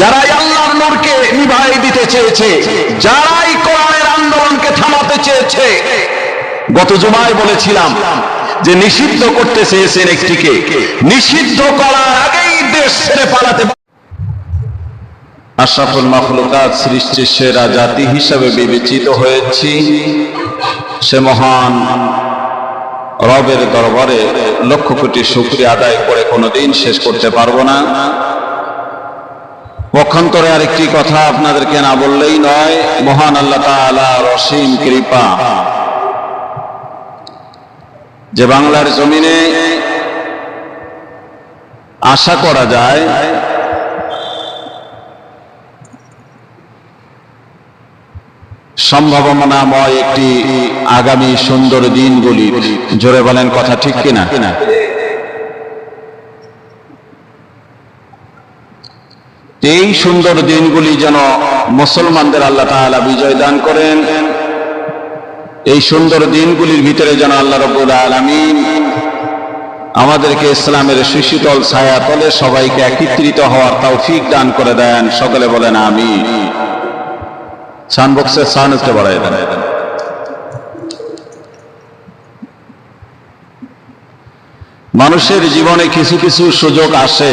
যারাই আল্লাহর নূরকে নিভাই দিতে চেয়েছে, যারাই কোরআনের আন্দোলনকে থামাতে চেয়েছে, গত জুমায় বলেছিলাম যে নিষিদ্ধ করতে চেয়েছেন একটিকে। নিষিদ্ধ করার আগেই দেশ ছেড়ে পালাতে আশরাফুল মাখলুকাত সৃষ্টির সেরা জাতি হিসাবে বিবেচিত হয়েছি। সে মহান রবের দরবারে লক্ষ কোটি শুক্রিয়া আদায় করে কোনোদিন শেষ করতে পারব না। পক্ষান্তরে আরেকটি কথা আপনাদেরকে না বললেই নয়। মহান আল্লাহ রসীম কৃপা। যে বাংলার জমিনে আশা করা যায়, সম্ভাবনাময় একটি আগামী সুন্দর দিনগুলি জোরে বলেন কথা ঠিক কিনা কিনা? এই সুন্দর দিনগুলি যেন মুসলমানদের আল্লাহ তাআলা বিজয় দান করেন। এই সুন্দর দিনগুলির ভিতরে যেন আল্লাহ রব্বুল আলামিন আমাদেরকে ইসলামের সুশীতল ছায়া তলে সবাইকে একত্রিত হওয়ার তৌফিক দান করে দেন। সকলে বলেন আমি সানবক্সের সান একটু বাড়াই দেন। মানুষের জীবনে কিছু কিছু সুযোগ আসে।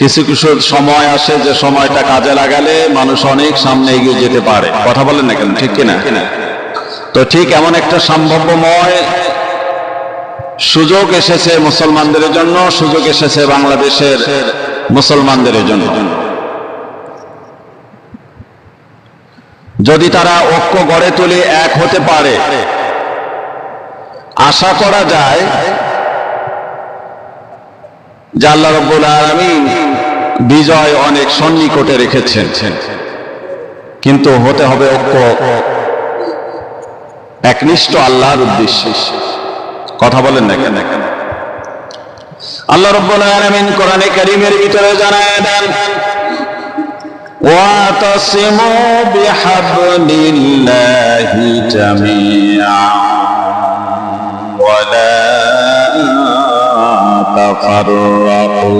কিছু কিছু সময় আসে যে সময়টা কাজে লাগালে মানুষ অনেক সামনে এগিয়ে যেতে পারে। কথা বলেন না কেন? ঠিক কিনা? তো ঠিক এমন একটা সম্ভাব্যময় সুযোগ এসেছে মুসলমানদের জন্য, সুযোগ এসেছে বাংলাদেশের মুসলমানদের জন্য। যদি তারা ঐক্য গড়ে তুলে এক হতে পারে, আশা করা যায় যে আল্লাহ রব্বুল আলামিন বিজয় অনেক সন্নিকটে রেখেছেন কিন্তু হতে হবে ঐক্য। একনিষ্ঠ আল্লাহর উদ্দেশ্য। কথা বলেন না কেন? আল্লাহ রব্বুল আলামিন কোরআনে কারীমের ভিতরে জানায় দেন, ওয়াতাসিমু বিহাবলিল্লাহি জামিআ ওয়ালা তাফাররাকু।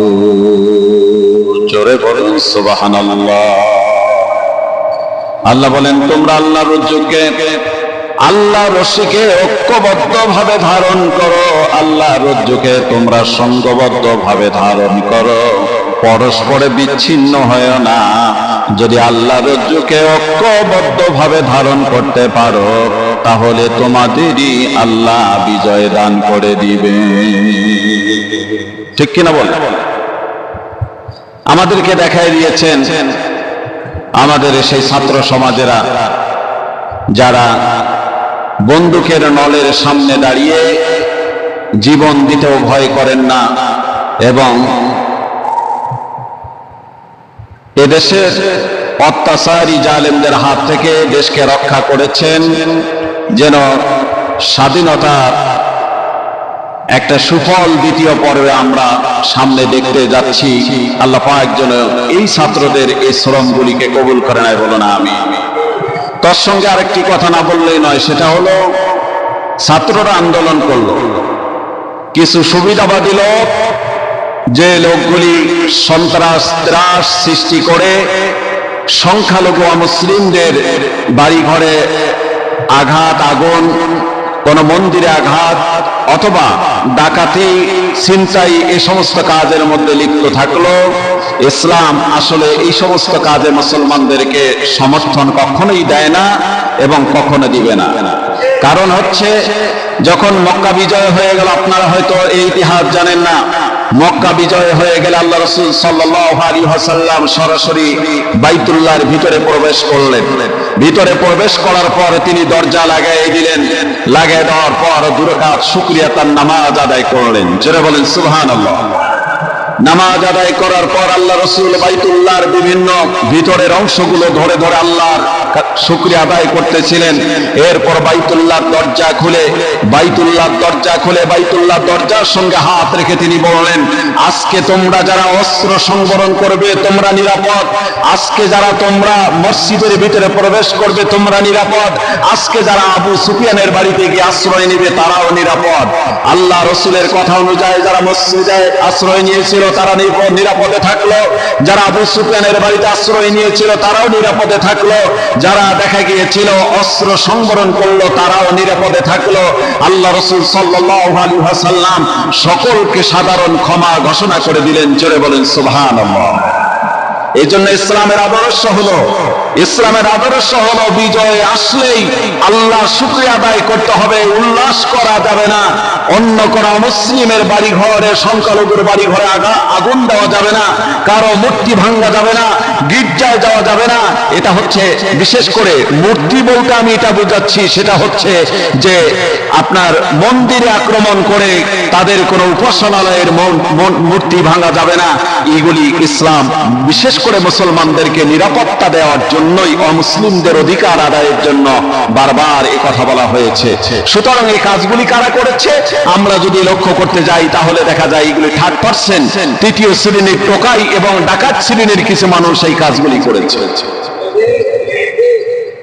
জোরে বলুন, সুবহানাল্লাহ। আল্লাহ বলেন, তোমরা আল্লাহর রজ্জুকে আল্লাহ রশিকে ঐক্যবদ্ধ ভাবে ধারণ করো। আল্লাহ রজ্জুকে তোমরা সঙ্গবদ্ধ ভাবে ধারণ করো। পরস্পরে বিচ্ছিন্ন হয় না। যদি আল্লাহ রজ্জুকে ঐক্যবদ্ধ ভাবে ধারণ করতে পারো, তাহলে তোমাদেরই আল্লাহ বিজয় দান করে দিবে। ঠিক কিনা বল আমাদেরকে দেখাই দিয়েছেন আমাদের সেই ছাত্র সমাজেরা, যারা বন্দুকের নলের সামনে দাঁড়িয়ে জীবন দিতেও ভয় করেন না এবং এদেশের অত্যাচারী জালেমদের হাত থেকে দেশকে রক্ষা করেছেন যেন স্বাধীনতা একটা সুফল দ্বিতীয় পর্বে আমরা সামনে দেখতে যাচ্ছি। আল্লাহ পাক যেন এই ছাত্রদের এই শ্রমগুলিকে কবুল করে নাই বলো না আমি তার সঙ্গে আরেকটি কথা না বললেই নয়, সেটা হলো, ছাত্ররা আন্দোলন করল। কিছু সুবিধাবাদী লোক, যে লোকগুলি সন্ত্রাস, ত্রাস সৃষ্টি করে সংখ্যালঘু মুসলিমদের বাড়ি ঘরে আঘাত, আগুন, কোন মন্দিরে আঘাত অথবা ডাকাতি সিনচাই এ সমস্ত কাজের মধ্যে লিপ্ত থাকল। ইসলাম আসলে এই সমস্ত কাজে মুসলমানদেরকে সমর্থন কখনোই দেয় না এবং কখনো দিবে না। কারণ হচ্ছে, যখন মক্কা বিজয় হয়ে গেল, আপনারা হয়তো এই ইতিহাস জানেন না মক্কা বিজয় হয়ে গেলে আল্লাহ রসুল সাল্লাম সরাসরি বাইতুল্লাহর ভিতরে প্রবেশ করলেন। ভিতরে প্রবেশ করার পর তিনি দরজা লাগাই দিলেন। লাগাই দেওয়ার পর দুরকাত শুক্রিয়া তার নামাজ আদায় করলেন। যেটা বলেন সুহান আল্লাহ নামাজ আদায় করার পর আল্লাহ রসুল বাইতুল্লাহর বিভিন্ন ভিতরের অংশগুলো ধরে ধরে আল্লাহর শুক্রিয়া আদায় করতেছিলেন। এরপর বাইতুল্লাহর দরজা খুলে, বাইতুল্লাহর দরজা খুলে, বাইতুল্লাহর দরজার সঙ্গে হাত রেখে তিনি বললেন, আজকে তোমরা যারা অস্ত্র সংবরণ করবে, তোমরা নিরাপদ। আজকে যারা তোমরা মসজিদের ভিতরে প্রবেশ করবে, তোমরা নিরাপদ। আজকে যারা আবু সুফিয়ানের বাড়িতে গিয়ে আশ্রয় নেবে, তারাও নিরাপদ। আল্লাহ রসুলের কথা অনুযায়ী যারা মসজিদে আশ্রয় নিয়েছিল তারা নিরাপদে থাকল। যারা আবু সুফিয়ানের বাড়িতে আশ্রয় নিয়েছিল, তারাও নিরাপদে থাকল। যারা দেখা গিয়েছিল, অস্ত্র সংবরণ করল, তারাও নিরাপদে থাকল। আল্লাহ রসুল সাল্লাম সকলকে সাধারণ ক্ষমা ঘোষণা করে দিলেন। চলে বলেন, সুবহানাল্লাহ। এই জন্য ইসলামের আদর্শ হলো, ইসলামের আদর্শ হলো বিজয় আসলেই আল্লাহ শুক্রিয়া আদায় করতে হবে, উল্লাস করা যাবে না। অন্য কোন মুসলিমের বাড়ি ঘরে সংখ্যালঘুর বাড়ি ঘরে আগুন দেওয়া যাবে না, কারও মূর্তি ভাঙ্গা যাবে না, গির্জায় যাওয়া যাবে না। এটা হচ্ছে, বিশেষ করে মূর্তি বলতে আমি এটা বোঝাচ্ছি, সেটা হচ্ছে যে আপনার মন্দিরে আক্রমণ করে তাদের কোনো উপাসনালয়ের মূর্তি ভাঙা যাবে না। এগুলি ইসলাম, বিশেষ করে মুসলমানদেরকে নিরাপত্তা দেওয়ার জন্যই অমুসলিমদের অধিকার আদায়ের জন্য বারবার এই কথা বলা হয়েছে। সুতরাং এই কাজগুলি কারা করেছে? আমরা যদি লক্ষ্য করতে যাই, তাহলে দেখা যায় এগুলি থার্ড পার্সেন্ট তৃতীয় শ্রেণির টোকাই এবং ডাকাত শ্রেণির কিছু মানুষ এই কাজগুলি করেছে।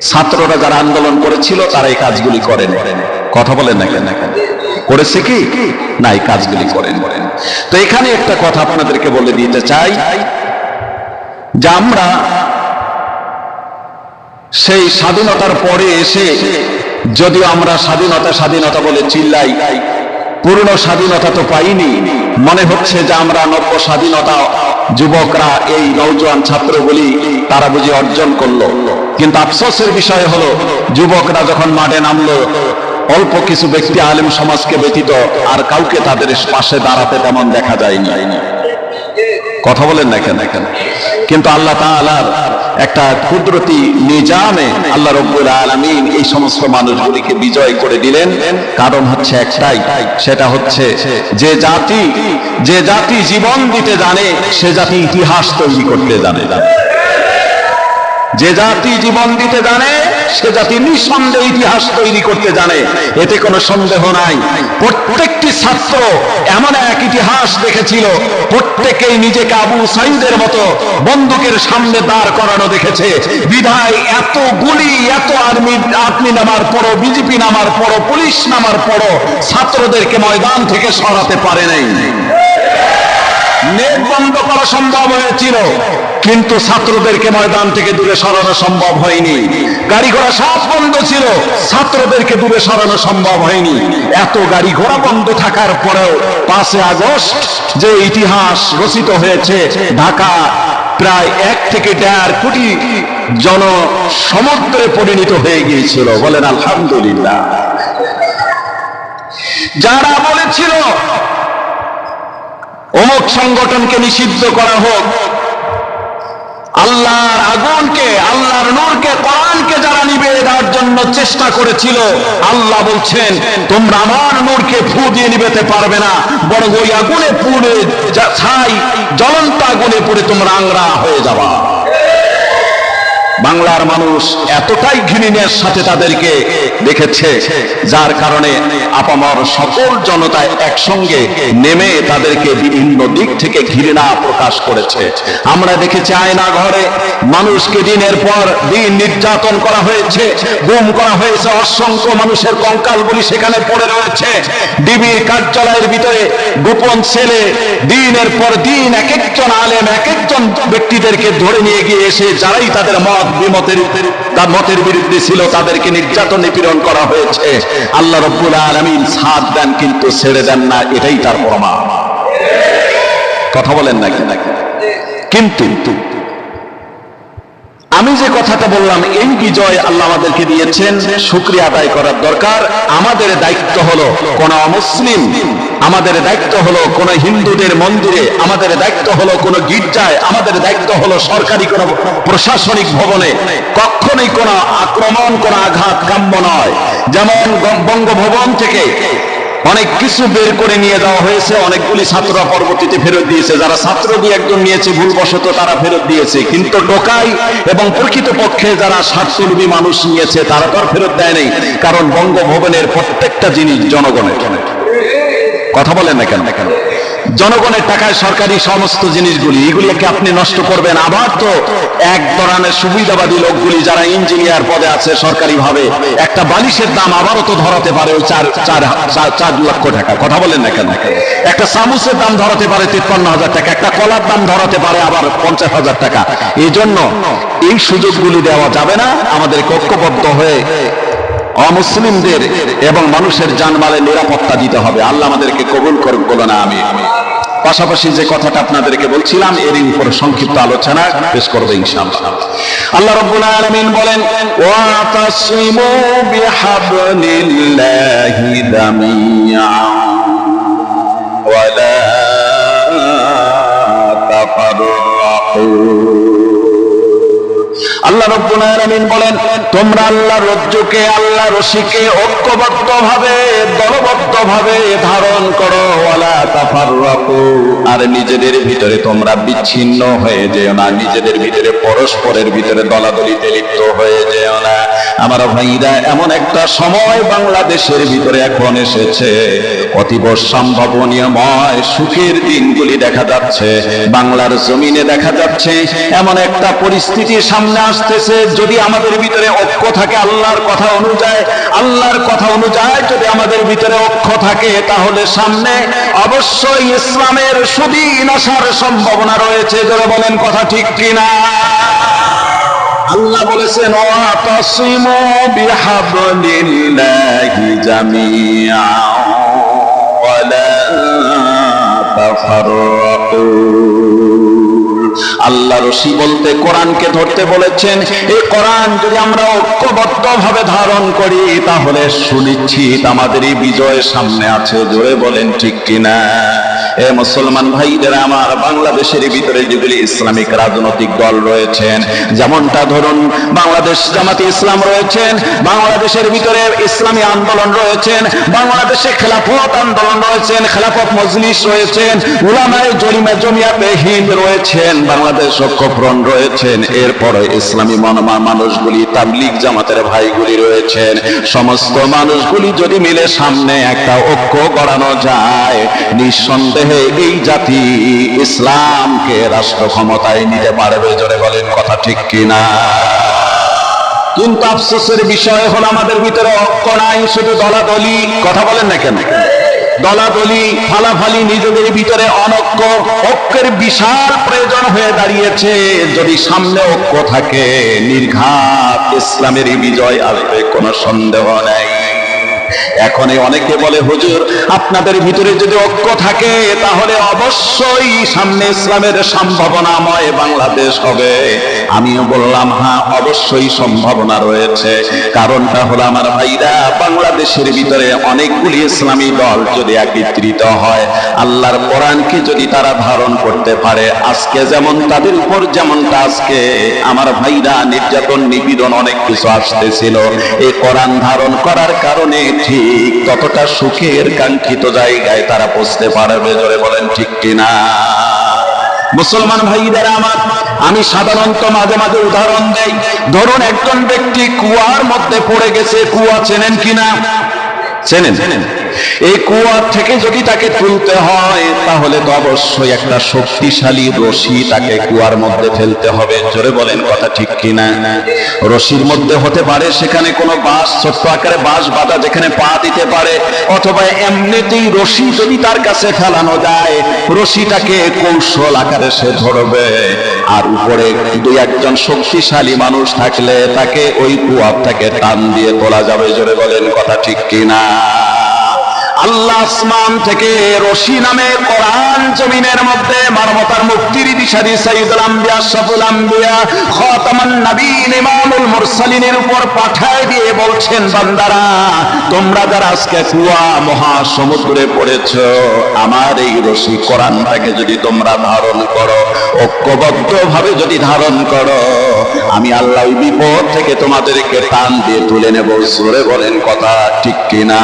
ছাত্ররা যারা আন্দোলন করেছিল, তারা এই কাজগুলি করেন। কথা বলেন না কেন? করেছে কি? না, এই কাজগুলি করেন। তো এখানে একটা কথা আপনাদেরকে বলে দিতে চাই। যে আমরা সেই স্বাধীনতার পরে এসে যদিও আমরা স্বাধীনতা স্বাধীনতা বলে চিল্লাই, পূর্ণ স্বাধীনতা তো পাইনি। মনে হচ্ছে যে আমরা নব্য স্বাধীনতা যুবকরা এই নৌজওয়ান ছাত্রগুলি তারা বুঝি অর্জন করল। কিন্তু আফসোসের বিষয় হলো, যুবকরা যখন মাঠে নামলো, অল্প কিছু ব্যক্তি আলেম সমাজকে ব্যতীত আর কাউকে তাদের পাশে দাঁড়াতে তেমন দেখা যায়নি। কথা বলেন না কেন? কেন কিন্তু আল্লাহ তাআলার একটা কুদরতি নিজামে আল্লাহ রব্বুল আলামিন এই সমস্ত মানুষগুলিকে বিজয় করে দিলেন। কারণ হচ্ছে একটাই, সেটা হচ্ছে যে জাতি যে জাতি জীবন দিতে জানে, সে জাতি ইতিহাস তৈরি করতে জানে। যে জাতি জীবন দিতে জানে সে জাতি নিঃসন্দেহে ইতিহাস তৈরি করতে জানে। এতে কোনো সন্দেহ নাই। প্রত্যেকটি ছাত্র এমন এক ইতিহাস দেখেছিল। প্রত্যেকেই নিজেকে আবু সাইদের মতো বন্দুকের সামনে দাঁড় করানো দেখেছে। বিধায় এত গুলি, এত আর্মি আপনি নামার পরও, বিজেপি নামার পরও, পুলিশ নামার পরও ছাত্রদেরকে ময়দান থেকে সরাতে পারে নাই। নেট বন্ধ করা সম্ভব হয়েছিল, কিন্তু ছাত্রদেরকে ময়দান থেকে দূরে সরানো সম্ভব হয়নি। গাড়ি ঘোড়া সব বন্ধ ছিল, ছাত্রদেরকে দূরে সরানো সম্ভব হয়নি। এত গাড়ি ঘোড়া বন্ধ থাকার পরেও পাঁচে আগস্ট যে ইতিহাস রচিত হয়েছে, ঢাকা প্রায় এক থেকে দেড় কোটি জন সমুদ্রে পরিণত হয়ে গিয়েছিল। বলেন আলহামদুলিল্লাহ। যারা বলেছিল অমুক সংগঠনকে নিষিদ্ধ করা হোক। আল্লাহর আগুনকে, আল্লাহর নূরকে, কোরআনকে যারা নিবে দেওয়ার জন্য চেষ্টা করেছিল, আল্লাহ বলছেন, তোমরা আমার নূরকে ফু দিয়ে নিবেতে পারবে না বড় ওই আগুনে পুড়ে ছাই, জ্বলন্ত আগুনে পুড়ে তোমরা আংরা হয়ে যাবা। বাংলার মানুষ এতটাই ঘৃণের সাথে তাদেরকে দেখেছে, যার কারণে আপামর সকল জনতায় একসঙ্গে নেমে তাদেরকে বিভিন্ন দিক থেকে ঘৃণা প্রকাশ করেছে। আমরা দেখেছি আয়না ঘরে মানুষকে দিনের পর দিন নির্যাতন করা হয়েছে, গুম করা হয়েছে, অসংখ্য মানুষের কঙ্কালগুলি সেখানে পড়ে রয়েছে। ডিবির কার্যালয়ের ভিতরে গোপন ছেলে দিনের পর দিন এক একজন আলেম, এক একজন ব্যক্তিদেরকে ধরে নিয়ে গিয়ে এসে যারাই তাদের মত তার মতের বিরুদ্ধে ছিল তাদেরকে নির্যাতন নিপীড়ন করা হয়েছে। আল্লাহ রব্বুল আলমিন সাথ দেন কিন্তু ছেড়ে দেন না, এটাই তার প্রমাণ। কথা বলেন নাকি নাকি? কিন্তু আমি যে কথাটা বললাম, এই বিজয় আল্লাহ আমাদেরকে দিয়েছেন, শুক্রিয়া আদায় করার দরকার। আমাদের দায়িত্ব হলো কোন অমুসলিম আমাদের দায়িত্ব হলো কোন হিন্দুদের মন্দিরে, আমাদের দায়িত্ব হলো কোন গির্জায়, আমাদের দায়িত্ব হলো সরকারি কোন প্রশাসনিক ভবনে। কখনোই কোন আক্রমণ, কোন আঘাত কাম্য নয়। যেমন বঙ্গভবন থেকে অনেক কিছু বের করে নিয়ে যাওয়া হয়েছে, অনেকগুলি ছাত্ররা পরবর্তীতে ফেরত দিয়েছে। যারা ছাত্র দিয়ে একজন নিয়েছে, ভুলবশত তারা ফেরত দিয়েছে। কিন্তু টোকাই এবং প্রকৃত পক্ষে যারা স্বার্থলোভী মানুষ নিয়েছে, তারা তো আর ফেরত দেয় নেই। কারণ বঙ্গভবনের প্রত্যেকটা জিনিস জনগণের। কথা বলেন না কেন কেন? জনগণের টাকায় সরকারি সমস্ত জিনিসগুলি, এগুলিকে আপনি নষ্ট করবেন। আবার তো এক ধরনের সুবিধাবাদী লোকগুলি যারা ইঞ্জিনিয়ার পদে আছে সরকারি ভাবে একটা বালিশের দাম আবারও তো ধরাতে পারে ওই চার চার লক্ষ টাকা। কথা বলেন না কেন? একটা সামুসের দাম ধরাতে পারে তিপ্পান্ন হাজার টাকা, একটা কলার দাম ধরাতে পারে আবার পঞ্চাশ হাজার টাকা। এই জন্য এই সুযোগগুলি দেওয়া যাবে না। আমাদের ঐক্যবদ্ধ হয়ে অমুসলিমদের এবং মানুষের জানমালের নিরাপত্তা দিতে হবে। আল্লাহ আমাদেরকে কবুল করুক, বলো না আমি পাশাপাশি যে কথাটা আপনাদেরকে বলছিলাম, এরই উপর সংক্ষিপ্ত আলোচনা পেশ করবে আল্লাহ রাব্বুল আলামিন বলেন ওয়াতাসিমু বিহাবলিল্লাহি জামিআ ওয়ালা তাফাররাকু আল্লাহ রব্বুল বলেন, তোমরা আল্লাহ রজ্জুকে আল্লাহ রশিকে ঐক্যবদ্ধ ভাবে দলবদ্ধ ভাবে ধারণ করো আর নিজেদের ভিতরে তোমরা বিচ্ছিন্ন হয়ে যেও না, নিজেদের ভিতরে পরস্পরের ভিতরে দলাদলিতে লিপ্ত হয়ে যেও না। আমার ভাইরা, এমন একটা সময় বাংলাদেশের ভিতরে এখন এসেছে, অতীব সম্ভাবনীয়ময় সুখের দিনগুলি দেখা যাচ্ছে, বাংলার জমিনে দেখা যাচ্ছে, এমন একটা পরিস্থিতি সামনে আসতেছে, যদি আমাদের ভিতরে ঐক্য থাকে, আল্লাহর কথা অনুযায়ী, আল্লাহর কথা অনুযায়ী যদি আমাদের ভিতরে ঐক্য থাকে, তাহলে সামনে অবশ্যই ইসলামের সুদিন আসার সম্ভাবনা রয়েছে। যারা বলেন, কথা ঠিক কিনা? আল্লাহ বলেছেন, ওয়াতাসিমু বিহাবলিল্লাহি জামিআ ওয়ালা তাফাররাকু। আল্লাহ রশি বলতে কোরআনকে ধরতে বলেছেন, এই কোরআন যদি আমরা ঐক্যবদ্ধ ভাবে ধারণ করি, তাহলে সুনিশ্চিত আমাদেরই বিজয়ের সামনে আছে। জোরে বলেন ঠিক কিনা? এ মুসলমান ভাইদের, আমার বাংলাদেশের ভিতরে যেগুলি ইসলামিক রাজনৈতিক দল রয়েছেন, যেমনটা ধরুন বাংলাদেশ জামাতে ইসলাম রয়েছেন, বাংলাদেশের ভিতরে ইসলামী আন্দোলন রয়েছেন, বাংলাদেশে খেলাফত আন্দোলন রয়েছেন, খেলাফত মজলিস রয়েছেন, উলামায়ে জরিমা জমিয়াতে হিন্দ রয়েছেন, বাংলাদেশ ঐক্যফ্রন্ট রয়েছেন, এরপরে ইসলামী মনমা মানুষগুলি, তাবলিগ জামাতের ভাইগুলি রয়েছেন, সমস্ত মানুষগুলি যদি মিলে সামনে একটা ঐক্য গড়ানো যায়, নিঃসন্দেহে এই জাতি ইসলামকে রাষ্ট্র ক্ষমতায় নিতে পারবে, জোরে বলেন কথা ঠিক কিনা? কিন্তু আফসোসের বিষয় হলো আমাদের ভিতরে ঐক্য নাই শুধু দলাদলি? কথা বলেন না কেন? দলাদলি, ফালাফালি নিজেদের ভিতরে অনৈক্য ঐক্যের বিশাল প্রয়োজন হয়ে দাঁড়িয়েছে। যদি সামনে ঐক্য থাকে, নির্ঘাত ইসলামের বিজয় আসবে, কোনো সন্দেহ নেই। এখন অনেকে বলে, হুজুর, আপনাদের ভিতরে যদি ঐক্য থাকে, তাহলে অবশ্যই সামনে ইসলামের সম্ভাবনাময় বাংলাদেশ হবে। আমিও বললাম হ্যাঁ অবশ্যই সম্ভাবনা রয়েছে। কারণটা হলো আমার ভাইরা, বাংলাদেশের ভিতরে অনেকগুলি ইসলামী দল যদি একত্রিত হয়, আল্লাহর কোরআনকে যদি তারা ধারণ করতে পারে, আজকে যেমন তাদের উপর যেমনটা আজকে, আমার ভাইরা, নির্যাতন, নিপীড়ন অনেক কিছু আসতেছিল। এই কোরআন ধারণ করার কারণে ঠিক ততটা সুখের কাঙ্ক্ষিত জায়গায় তারা পৌঁছতে পারবে জোরে বলেন ঠিক কিনা? মুসলমান ভাইদের আমার, আমি সাধারণত মাঝে মাঝে উদাহরণ দেই। ধরুন একজন ব্যক্তি কুয়ার মধ্যে পড়ে গেছে, কুয়া চেনেন কিনা? চেনেন চেনেন। এই কুয়ার থেকে যদি তাকে তুলতে হয়, তাহলে তো অবশ্যই একটা শক্তিশালী রশি তাকে কুয়ার মধ্যে ফেলতে হবে। জোরে বলেন কথা ঠিক কিনা? রশির মধ্যে হতে পারে সেখানে কোনো বাঁশ, ছোট্ট আকারে বাঁশ বাঁধা যেখানে পা দিতে পারে, অথবা এমনিতেই রশি যদি তার কাছে ফেলানো যায়, রশিটাকে কৌশল আকারে সে ধরবে। আর উপরে দুই একজন শক্তিশালী মানুষ থাকলে তাকে ওই কুয়ার থেকে টান দিয়ে তোলা যাবে। জোরে বলেন কথা ঠিক কিনা? আল্লাহ আসমান থেকে রশি নামে কোরআন জমিনের মধ্যে মানবতার মুক্তির দিশারি সাইদুল আম্বিয়া সফুল আম্বিয়া, খাতামান নবীন ইমামুল মুরসালিনের উপর পাঠায় দিয়ে বলছেন, বান্দারা, তোমরা যারা আজকে কুয়া মহাসমুদ্রে পড়েছ, আমার এই রশি কোরআনটাকে যদি তোমরা ধারণ করো ঐক্যবদ্ধ যদি ধারণ করো, আমি আল্লাহ বিপদ থেকে তোমাদেরকে টান দিয়ে তুলে নেব। জোরে বলেন কথা ঠিক কিনা?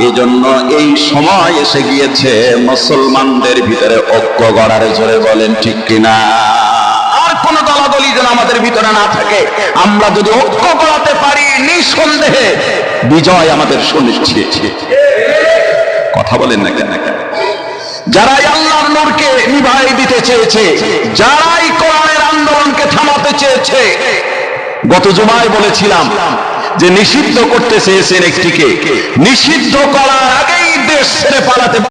এজন্য এই সময় এসে গিয়েছে মুসলমানদের ভিতরে ঐক্য গড়ার জোরে বলেন ঠিক কিনা? ভিতরে না থাকে নিঃসন্দেহে বিজয় আমাদের কথা বলেন নিভাই দিতে চেয়েছে, যারাই আন্দোলনকে থামাতে চেয়েছে, গত জুমায় বলেছিলাম যে নিষিদ্ধ করতে চেয়েছেন একটিকে নিষিদ্ধ করার আগেই দেশ ছেড়ে পালাতে